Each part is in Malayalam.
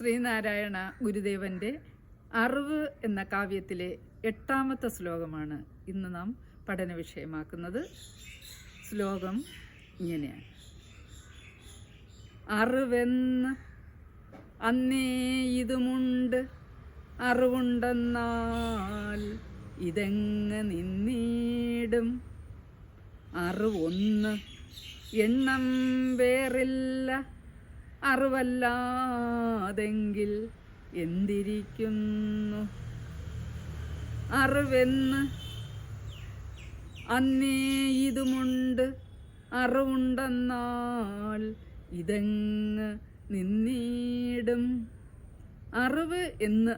ശ്രീനാരായണ ഗുരുദേവന്റെ അറിവ് എന്ന കാവ്യത്തിലെ എട്ടാമത്തെ ശ്ലോകമാണ് ഇന്ന് നാം പഠന വിഷയമാക്കുന്നത്. ശ്ലോകം ഇങ്ങനെയാണ്. അറിവെന്ന് അന്നേ ഇതുമുണ്ട് അറിവുണ്ടെന്നാൽ ഇതെങ്ങ് നിന്നീടും? അറിവൊന്ന് എണ്ണം വേറില്ല അറിവല്ലാതെങ്കിൽ എന്തിരിക്കുന്നു? അറിവെന്ന് അന്നേ ഇതുമുണ്ട്. അറിവുണ്ടെന്നാൽ ഇതെങ്ങ് നിന്നീടും? അറിവ് എന്ന്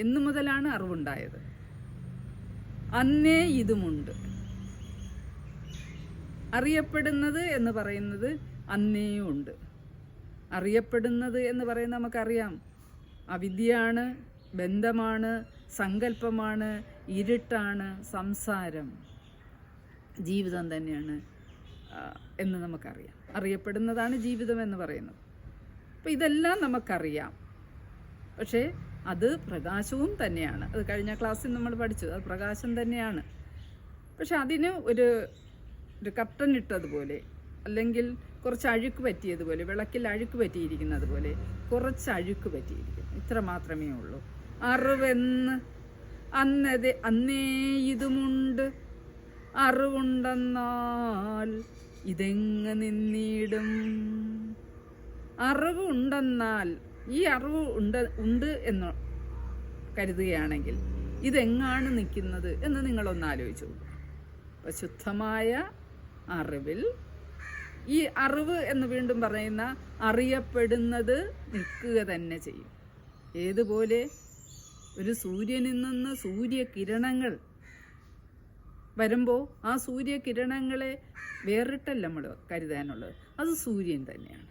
എന്നു മുതലാണ് അറിവുണ്ടായത്. അന്നേ ഇതുമുണ്ട്. അറിയപ്പെടുന്നത് എന്ന് പറയുന്നത് ഉണ്ട്. അറിയപ്പെടുന്നത് എന്ന് പറയുന്നത് നമുക്കറിയാം. അവിദ്യയാണ് ബന്ധമാണ് സങ്കല്പമാണ് ഇരുട്ടാണ് സംസാരം ജീവിതം തന്നെയാണ് എന്ന് നമുക്കറിയാം. അറിയപ്പെടുന്നതാണ് ജീവിതം എന്ന് പറയുന്നത്. അപ്പോൾ ഇതെല്ലാം നമുക്കറിയാം. പക്ഷേ അത് പ്രകാശവും തന്നെയാണ്. അത് കഴിഞ്ഞ ക്ലാസ്സിൽ നമ്മൾ പഠിച്ചു. അത് പ്രകാശം തന്നെയാണ്. പക്ഷെ അതിന് ഒരു ഒരു കർട്ടൻ ഇട്ടതുപോലെ അല്ലെങ്കിൽ കുറച്ച് അഴുക്ക് പറ്റിയതുപോലെ വിളക്കിൽ അഴുക്ക് പറ്റിയിരിക്കുന്നത് പോലെ കുറച്ച് അഴുക്ക് പറ്റിയിരിക്കുന്നു ഇത്ര മാത്രമേ ഉള്ളൂ. അറിവെന്ന് അന്നത് അന്നേ ഇതുമുണ്ട്. അറിവുണ്ടെന്നാൽ ഇതെങ്ങ് നിന്നിടും? അറിവ് ഉണ്ടെന്നാൽ ഈ അറിവ് ഉണ്ട് ഉണ്ട് എന്ന് കരുതുകയാണെങ്കിൽ ഇതെങ്ങാണ് നിൽക്കുന്നത് എന്ന് നിങ്ങളൊന്ന് ആലോചിച്ചു അപ്പം ശുദ്ധമായ അറിവിൽ ഈ അറിവ് എന്ന് വീണ്ടും പറയുന്ന അറിയപ്പെടുന്നത് നിൽക്കുക തന്നെ ചെയ്യും. ഏതുപോലെ ഒരു സൂര്യനിൽ നിന്ന് സൂര്യകിരണങ്ങൾ വരുമ്പോൾ ആ സൂര്യകിരണങ്ങളെ വേറിട്ടല്ല നമ്മൾ കരുതാനുള്ളത്. അത് സൂര്യൻ തന്നെയാണ്.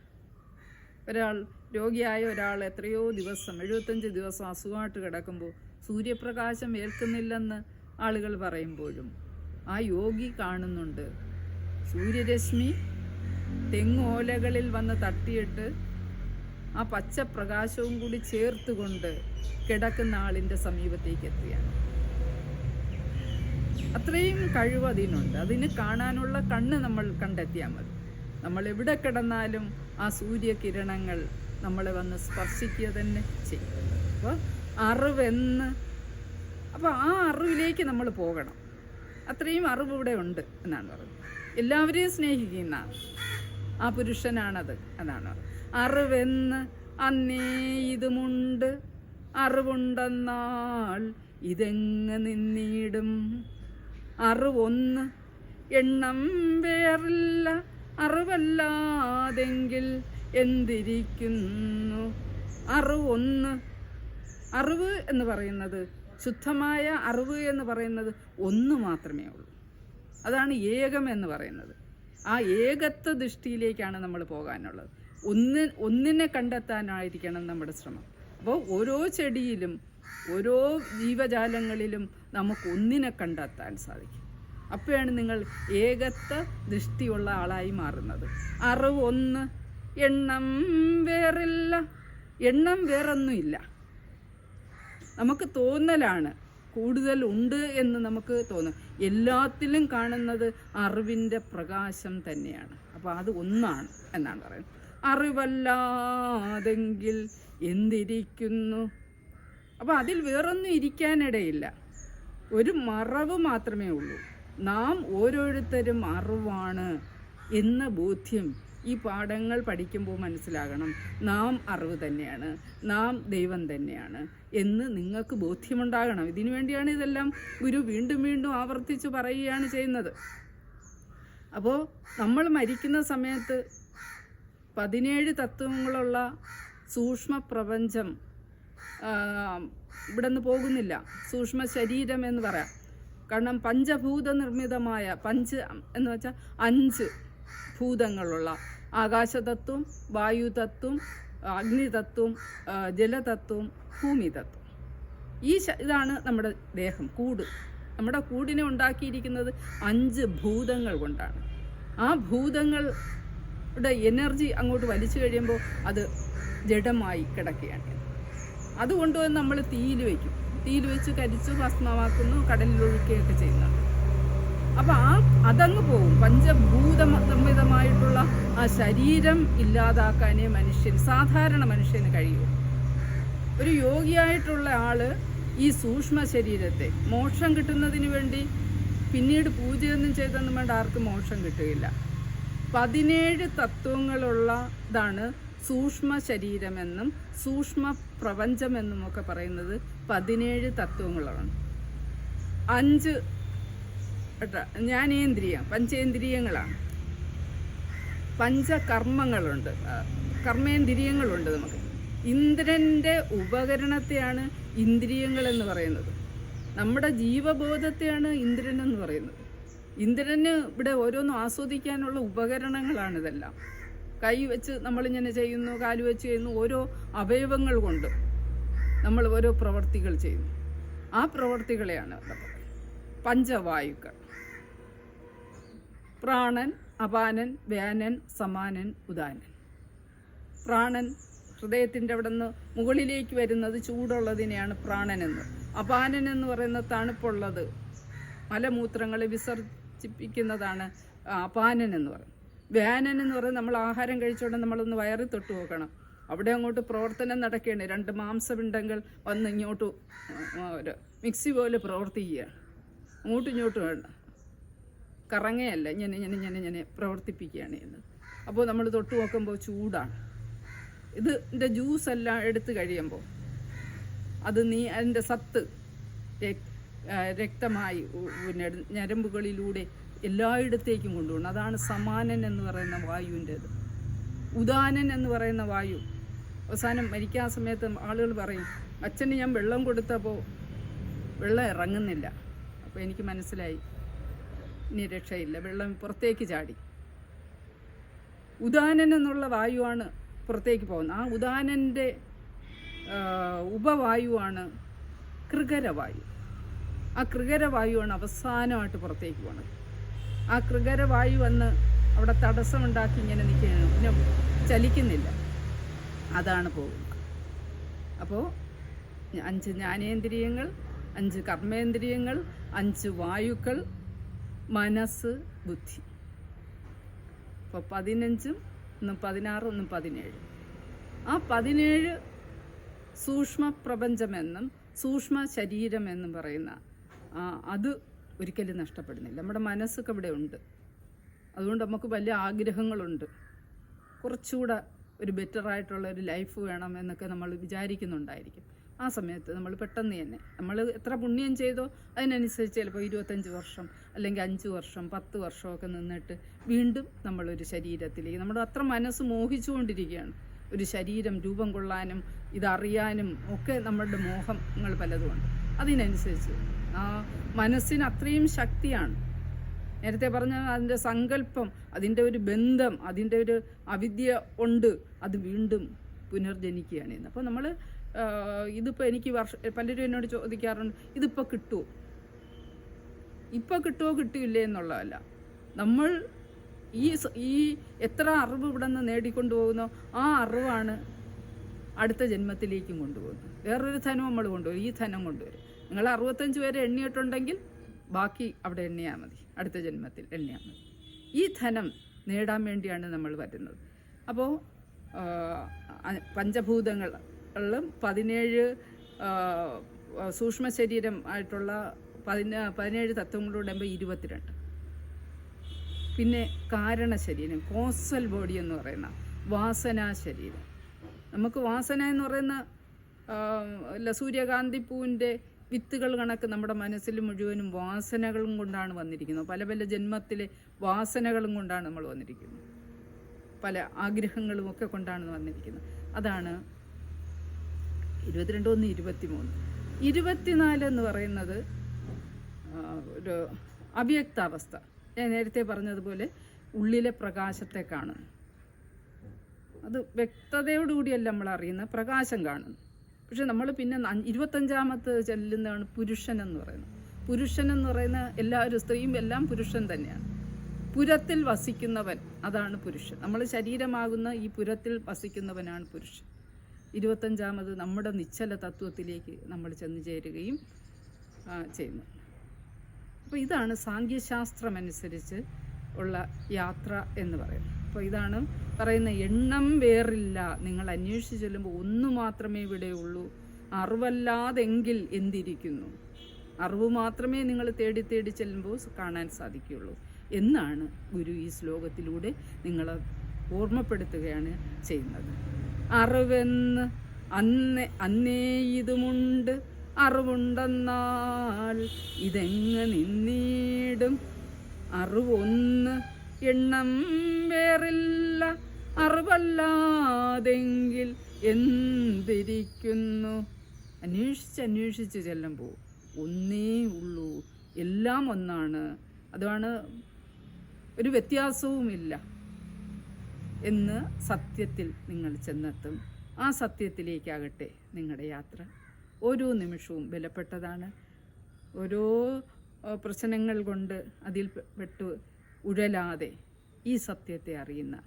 ഒരാൾ രോഗിയായ ഒരാൾ എത്രയോ ദിവസം എഴുപത്തഞ്ച് ദിവസം അസുഖമായിട്ട് കിടക്കുമ്പോൾ സൂര്യപ്രകാശം ഏൽക്കുന്നില്ലെന്ന് ആളുകൾ പറയുമ്പോഴും ആ യോഗി കാണുന്നുണ്ട്. സൂര്യരശ്മി തെങ്ങോലകളിൽ വന്ന് തട്ടിയിട്ട് ആ പച്ച പ്രകാശവും കൂടി ചേർത്തുകൊണ്ട് കിടക്കുന്ന ആളിന്റെ സമീപത്തേക്ക് എത്തുകയാണ്. അത്രയും കഴിവ് അതിനുണ്ട്. അതിന് കാണാനുള്ള കണ്ണ് നമ്മൾ കണ്ടെത്തിയാൽ മതി. നമ്മൾ എവിടെ കിടന്നാലും ആ സൂര്യകിരണങ്ങൾ നമ്മളെ വന്ന് സ്പർശിക്കുക തന്നെ ചെയ്യും. അപ്പോൾ അറിവെന്ന് അപ്പോൾ ആ അറിവിലേക്ക് നമ്മൾ പോകണം. അത്രയും അറിവ് ഇവിടെ ഉണ്ട് എന്നാണ് പറയുന്നത്. എല്ലാവരെയും സ്നേഹിക്കുന്ന ആ പുരുഷനാണത് അതാണ്. അറിവെന്ന് അന്നേ ഇതുമുണ്ട്. അറിവുണ്ടെന്നാൽ ഇതെങ്ങ് നിന്നിടും? അറിവൊന്ന് എണ്ണം വേറില്ല. അറിവല്ലാതെങ്കിൽ എന്തിരിക്കുന്നു? അറിവൊന്ന് അറിവ് എന്ന് പറയുന്നത് ശുദ്ധമായ അറിവ് എന്ന് പറയുന്നത് ഒന്ന് മാത്രമേ ഉള്ളൂ. അതാണ് ഏകം എന്ന് പറയുന്നത്. ആ ഏകത്വ ദൃഷ്ടിയിലേക്കാണ് നമ്മൾ പോകാനുള്ളത്. ഒന്ന് ഒന്നിനെ കണ്ടെത്താനായിരിക്കണം നമ്മുടെ ശ്രമം. അപ്പോൾ ഓരോ ചെടിയിലും ഓരോ ജീവജാലങ്ങളിലും നമുക്ക് ഒന്നിനെ കണ്ടെത്താൻ സാധിക്കും. അപ്പോഴാണ് നിങ്ങൾ ഏകത്വ ദൃഷ്ടിയുള്ള ആളായി മാറുന്നത്. അറിവ് ഒന്ന് എണ്ണം വേറില്ല. എണ്ണം വേറൊന്നുമില്ല. നമുക്ക് തോന്നലാണ് കൂടുതൽ ഉണ്ട് എന്ന് നമുക്ക് തോന്നും. എല്ലാത്തിലും കാണുന്നത് അറിവിന്റെ പ്രകാശം തന്നെയാണ്. അപ്പോൾ അത് ഒന്നാണ് എന്നാണ് പറയുന്നത്. അറിവല്ലാതെങ്കിൽ എന്തിരിക്കുന്നു? അപ്പോൾ അതിൽ വേറൊന്നും ഇരിക്കാനിടയില്ല. ഒരു മറവ് മാത്രമേ ഉള്ളൂ. നാം ഓരോരുത്തരും അറിവാണ് എന്ന ബോധ്യം ഈ പാഠങ്ങൾ പഠിക്കുമ്പോൾ മനസ്സിലാകണം നാം അറിവ് തന്നെയാണ് നാം ദൈവം തന്നെയാണ് എന്ന് നിങ്ങൾക്ക് ബോധ്യമുണ്ടാകണം. ഇതിനു വേണ്ടിയാണ് ഇതെല്ലാം ഗുരു വീണ്ടും വീണ്ടും ആവർത്തിച്ച് പറയുകയാണ് ചെയ്യുന്നത്. അപ്പോൾ നമ്മൾ മരിക്കുന്ന സമയത്ത് പതിനേഴ് തത്വങ്ങളുള്ള സൂക്ഷ്മ പ്രപഞ്ചം ഇവിടെ നിന്ന് പോകുന്നില്ല. സൂക്ഷ്മ ശരീരം എന്ന് പറയാം. കാരണം പഞ്ചഭൂത നിർമ്മിതമായ പഞ്ച് എന്ന് വെച്ചാൽ അഞ്ച് ഭൂതങ്ങളുള്ള ആകാശതത്വം വായുതത്വം അഗ്നിതത്വം ജലതത്വം ഭൂമിതത്വം. ഈ ഇതാണ് നമ്മുടെ ദേഹം കൂട്. നമ്മുടെ കൂടിനെ ഉണ്ടാക്കിയിരിക്കുന്നത് അഞ്ച് ഭൂതങ്ങൾ കൊണ്ടാണ്. ആ ഭൂതങ്ങളുടെ എനർജി അങ്ങോട്ട് വലിച്ചു കഴിയുമ്പോൾ അത് ജഡമായി കിടക്കുകയാണ്. അത് കൊണ്ടുവന്ന് നമ്മൾ തീയിൽ വയ്ക്കും തീയിൽ വെച്ച് കരിച്ച് ഭസ്മമാക്കുന്നു കടലിൽ ഒഴുക്കുകയൊക്കെ ചെയ്യുന്നുണ്ട്. അപ്പം ആ അതങ്ങ് പോകും പഞ്ചഭൂത ആ ശരീരം ഇല്ലാതാക്കാനേ മനുഷ്യൻ സാധാരണ മനുഷ്യന് കഴിയൂ. ഒരു യോഗിയായിട്ടുള്ള ആൾ ഈ സൂക്ഷ്മ ശരീരത്തെ മോക്ഷം കിട്ടുന്നതിന് വേണ്ടി പിന്നീട് പൂജയൊന്നും ചെയ്തൊന്നും വേണ്ട ആർക്കും മോക്ഷം കിട്ടുകയില്ല. പതിനേഴ് തത്വങ്ങളുള്ളതാണ് സൂക്ഷ്മ ശരീരമെന്നും സൂക്ഷ്മ പ്രപഞ്ചമെന്നും ഒക്കെ പറയുന്നത് പതിനേഴ് തത്വങ്ങളാണ് അഞ്ച് ജ്ഞാനേന്ദ്രിയം പഞ്ചേന്ദ്രിയങ്ങളാണ്. പഞ്ചകർമ്മങ്ങളുണ്ട്. കർമ്മേന്ദ്രിയങ്ങളുണ്ട് നമുക്ക്. ഇന്ദ്രന്റെ ഉപകരണത്തെയാണ് ഇന്ദ്രിയങ്ങൾ എന്ന് പറയുന്നത്. നമ്മുടെ ജീവബോധത്തെയാണ് ഇന്ദ്രൻ എന്ന് പറയുന്നത്. ഇന്ദ്രന് ഇവിടെ ഓരോന്നും ആസ്വദിക്കാനുള്ള ഉപകരണങ്ങളാണിതെല്ലാം കൈ വെച്ച് നമ്മളിങ്ങനെ ചെയ്യുന്നു കാൽ വെച്ച് ചെയ്യുന്നു ഓരോ അവയവങ്ങൾ കൊണ്ട് നമ്മൾ ഓരോ പ്രവർത്തികൾ ചെയ്യുന്നു. ആ പ്രവർത്തികളെയാണ് ഇവിടെ പഞ്ചവായുക്കൾ. പ്രാണൻ അപാനൻ വ്യാനൻ സമാനൻ ഉദാനൻ. പ്രാണൻ ഹൃദയത്തിന്റെ അവിടെ നിന്ന് മുകളിലേക്ക് വരുന്നത് ചൂടുള്ളതിനെയാണ് പ്രാണനെന്ന് അപാനൻ എന്ന് പറയുന്ന തണുപ്പുള്ളത് മലമൂത്രങ്ങളെ വിസർജിപ്പിക്കുന്നതാണ് അപാനൻ എന്ന് പറയുന്നത്. വ്യാനൻ എന്ന് പറയുന്നത് നമ്മൾ ആഹാരം കഴിച്ചുകൊണ്ട് നമ്മളൊന്ന് വയറി തൊട്ട് നോക്കണം. അവിടെ അങ്ങോട്ട് പ്രവർത്തനം നടക്കുകയാണ് രണ്ട് മാംസപിണ്ഡങ്ങൾ വന്ന് ഇങ്ങോട്ട് മിക്സി പോലെ പ്രവർത്തിക്കുകയാണ്. അങ്ങോട്ടും ഇങ്ങോട്ടും വേണ്ട കറങ്ങയല്ല ഇങ്ങനെ ഇങ്ങനെ ഇങ്ങനെ ഇങ്ങനെ പ്രവർത്തിപ്പിക്കുകയാണ് ചെയ്യുന്നത്. അപ്പോൾ നമ്മൾ തൊട്ട് നോക്കുമ്പോൾ ചൂടാണ്. ഇതിന്റെ ജ്യൂസ് എല്ലാം എടുത്തു കഴിയുമ്പോൾ അത് നീ അതിന്റെ സത്ത് രക്തമായി പിന്നെ ഞരമ്പുകളിലൂടെ എല്ലായിടത്തേക്കും കൊണ്ടുപോകണം. അതാണ് സമാനൻ എന്ന് പറയുന്ന വായുവിന്റേത്. ഉദാനൻ എന്ന് പറയുന്ന വായു. അവസാനം മരിക്കാൻ സമയത്ത് ആളുകൾ പറയും അച്ഛന് ഞാൻ വെള്ളം കൊടുത്തപ്പോൾ വെള്ളം ഇറങ്ങുന്നില്ല. അപ്പോൾ എനിക്ക് മനസ്സിലായി ഇനി രക്ഷയില്ല വെള്ളം പുറത്തേക്ക് ചാടി. ഉദാനൻ എന്നുള്ള വായുവാണ് പുറത്തേക്ക് പോകുന്നത്. ആ ഉദാനന്റെ ഉപവായുവാണ് കൃകരവായു ആ കൃകരവായുവാണ് അവസാനമായിട്ട് പുറത്തേക്ക് പോകുന്നത് ആ കൃകരവായു വന്ന് അവിടെ തടസ്സമുണ്ടാക്കി ഇങ്ങനെ നിൽക്കുകയാണ്. പിന്നെ ചലിക്കുന്നില്ല. അതാണ് പോകുന്നത്. അപ്പോൾ അഞ്ച് ജ്ഞാനേന്ദ്രിയങ്ങൾ അഞ്ച് കർമ്മേന്ദ്രിയങ്ങൾ അഞ്ച് വായുക്കൾ മനസ്സ് ബുദ്ധി. അപ്പോൾ പതിനഞ്ചും ഒന്നും പതിനാറും ഒന്നും പതിനേഴ്. ആ പതിനേഴ് സൂക്ഷ്മ പ്രപഞ്ചമെന്നും സൂക്ഷ്മ ശരീരമെന്നും പറയുന്ന അത് ഒരിക്കലും നഷ്ടപ്പെടുന്നില്ല. നമ്മുടെ മനസ്സൊക്കെ ഇവിടെ ഉണ്ട്. അതുകൊണ്ട് നമുക്ക് വലിയ ആഗ്രഹങ്ങളുണ്ട്. കുറച്ചുകൂടെ ഒരു ബെറ്റർ ആയിട്ടുള്ള ഒരു ലൈഫ് വേണം എന്നൊക്കെ നമ്മൾ വിചാരിക്കുന്നുണ്ടായിരിക്കും. ആ സമയത്ത് നമ്മൾ പെട്ടെന്ന് തന്നെ. നമ്മൾ എത്ര പുണ്യം ചെയ്തോ അതിനനുസരിച്ച് ചിലപ്പോൾ ഇരുപത്തഞ്ച് വർഷം അല്ലെങ്കിൽ അഞ്ച് വർഷം പത്ത് വർഷമൊക്കെ നിന്നിട്ട് വീണ്ടും നമ്മളൊരു ശരീരത്തിലേക്ക് നമ്മുടെ അത്ര മനസ്സ് മോഹിച്ചുകൊണ്ടിരിക്കുകയാണ്. ഒരു ശരീരം രൂപം കൊള്ളാനും ഇതറിയാനും ഒക്കെ നമ്മളുടെ മോഹങ്ങൾ പലതുമുണ്ട് അതിനനുസരിച്ച് ആ മനസ്സിന് അത്രയും ശക്തിയാണ്. നേരത്തെ പറഞ്ഞ അതിന്റെ സങ്കല്പം അതിന്റെ ഒരു ബന്ധം അതിന്റെ ഒരു അവിദ്യ ഉണ്ട്. അത് വീണ്ടും പുനർജനിക്കുകയാണ് അപ്പോൾ നമ്മൾ ഇതിപ്പോൾ എനിക്ക് വർഷ പലരും എന്നോട് ചോദിക്കാറുണ്ട് ഇതിപ്പോൾ കിട്ടുമോ ഇപ്പോൾ കിട്ടുമോ കിട്ടിയില്ലേ എന്നുള്ളതല്ല. നമ്മൾ ഈ ഈ എത്ര അറിവ് ഇവിടെ നിന്ന് നേടിക്കൊണ്ടു പോകുന്നോ ആ അറിവാണ് അടുത്ത ജന്മത്തിലേക്കും കൊണ്ടുപോകുന്നത്. വേറൊരു ധനം നമ്മൾ കൊണ്ടുവരും ഈ ധനം കൊണ്ടുവരും. നിങ്ങൾ അറുപത്തഞ്ച് പേരെ എണ്ണിയിട്ടുണ്ടെങ്കിൽ ബാക്കി അവിടെ എണ്ണിയാൽ മതി. അടുത്ത ജന്മത്തിൽ എണ്ണിയാൽ മതി. ഈ ധനം നേടാൻ വേണ്ടിയാണ് നമ്മൾ വരുന്നത്. അപ്പോൾ പഞ്ചഭൂതങ്ങളും പതിനേഴ് സൂക്ഷ്മ ശരീരം ആയിട്ടുള്ള പതിന പതിനേഴ് തത്വങ്ങളോട് ആകുമ്പോൾ ഇരുപത്തിരണ്ട്. പിന്നെ കാരണ ശരീരം കോസൽ ബോഡി എന്ന് പറയുന്ന വാസനാ ശരീരം. നമുക്ക് വാസന എന്ന് പറയുന്ന അല്ല സൂര്യകാന്തി പൂവിന്റെ വിത്തുകൾ കണക്ക് നമ്മുടെ മനസ്സിൽ മുഴുവനും വാസനകളും കൊണ്ടാണ് വന്നിരിക്കുന്നത്. പല പല ജന്മത്തിലെ വാസനകളും കൊണ്ടാണ് നമ്മൾ വന്നിരിക്കുന്നത്. പല ആഗ്രഹങ്ങളും ഒക്കെ കൊണ്ടാണ് വന്നിരിക്കുന്നത്. അതാണ് ഇരുപത്തിരണ്ട് ഒന്ന് ഇരുപത്തിമൂന്ന്. ഇരുപത്തിനാല് എന്ന് പറയുന്നത് ഒരു അവ്യക്താവസ്ഥ. ഞാൻ നേരത്തെ പറഞ്ഞതുപോലെ ഉള്ളിലെ പ്രകാശത്തെ കാണുന്നു അത് വ്യക്തതയോടുകൂടിയല്ല നമ്മൾ അറിയുന്ന പ്രകാശം കാണുന്നു പക്ഷെ നമ്മൾ പിന്നെ ഇരുപത്തഞ്ചാമത്ത് ചെല്ലുന്നതാണ് പുരുഷൻ എന്ന് പറയുന്നത്. പുരുഷൻ എന്ന് പറയുന്ന എല്ലാവരും സ്ത്രീയും എല്ലാം പുരുഷൻ തന്നെയാണ്. പുരത്തിൽ വസിക്കുന്നവൻ അതാണ് പുരുഷൻ. നമ്മൾ ശരീരമാകുന്ന ഈ പുരത്തിൽ വസിക്കുന്നവനാണ് പുരുഷൻ. ഇരുപത്തഞ്ചാമത് നമ്മുടെ നിശ്ചല തത്വത്തിലേക്ക് നമ്മൾ ചെന്നു ചേരുകയും ചെയ്യുന്നു. അപ്പോൾ ഇതാണ് സാങ്കേശാസ്ത്രമനുസരിച്ച് ഉള്ള യാത്ര എന്ന് പറയുന്നത്. അപ്പോൾ ഇതാണ് പറയുന്ന എണ്ണം വേറില്ല. നിങ്ങൾ അന്വേഷിച്ച് ചെല്ലുമ്പോൾ ഒന്ന് മാത്രമേ ഇവിടെയുള്ളൂ. അറിവല്ലാതെങ്കിൽ എന്തിരിക്കുന്നു? അറിവ് മാത്രമേ നിങ്ങൾ തേടി തേടി ചെല്ലുമ്പോൾ കാണാൻ സാധിക്കുകയുള്ളൂ. എന്നാണ് ഗുരു ഈ ശ്ലോകത്തിലൂടെ നിങ്ങളെ ഓർമ്മപ്പെടുത്തുകയാണ് ചെയ്യുന്നത്. അറിവെന്ന് അന്ന് അന്നേ ഇതുമുണ്ട്. അറിവുണ്ടെന്നാൽ ഇതെങ്ങ് നിന്നീടും? അറിവൊന്ന് എണ്ണം വേറില്ല. അറിവല്ലാതെങ്കിൽ എന്തിരിക്കുന്നു? അന്വേഷിച്ച് അന്വേഷിച്ച് ചെല്ലുമ്പോൾ ഒന്നേ ഉള്ളൂ. എല്ലാം ഒന്നാണ്. അതാണ് ഒരു വ്യത്യാസവുമില്ല. എന്ന് സത്യത്തിൽ നിങ്ങൾ ചെന്നെത്തും. ആ സത്യത്തിലേക്കാകട്ടെ നിങ്ങളുടെ യാത്ര. ഓരോ നിമിഷവും വിലപ്പെട്ടതാണ്. ഓരോ പ്രശ്നങ്ങൾ കൊണ്ട് അതിൽ പെട്ട് ഉഴലാതെ ഈ സത്യത്തെ അറിയുന്ന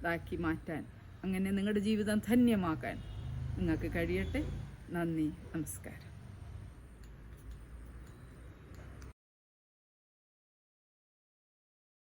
ഇതാക്കി മാറ്റാൻ അങ്ങനെ നിങ്ങളുടെ ജീവിതം ധന്യമാക്കാൻ നിങ്ങൾക്ക് കഴിയട്ടെ. നന്ദി നമസ്കാരം.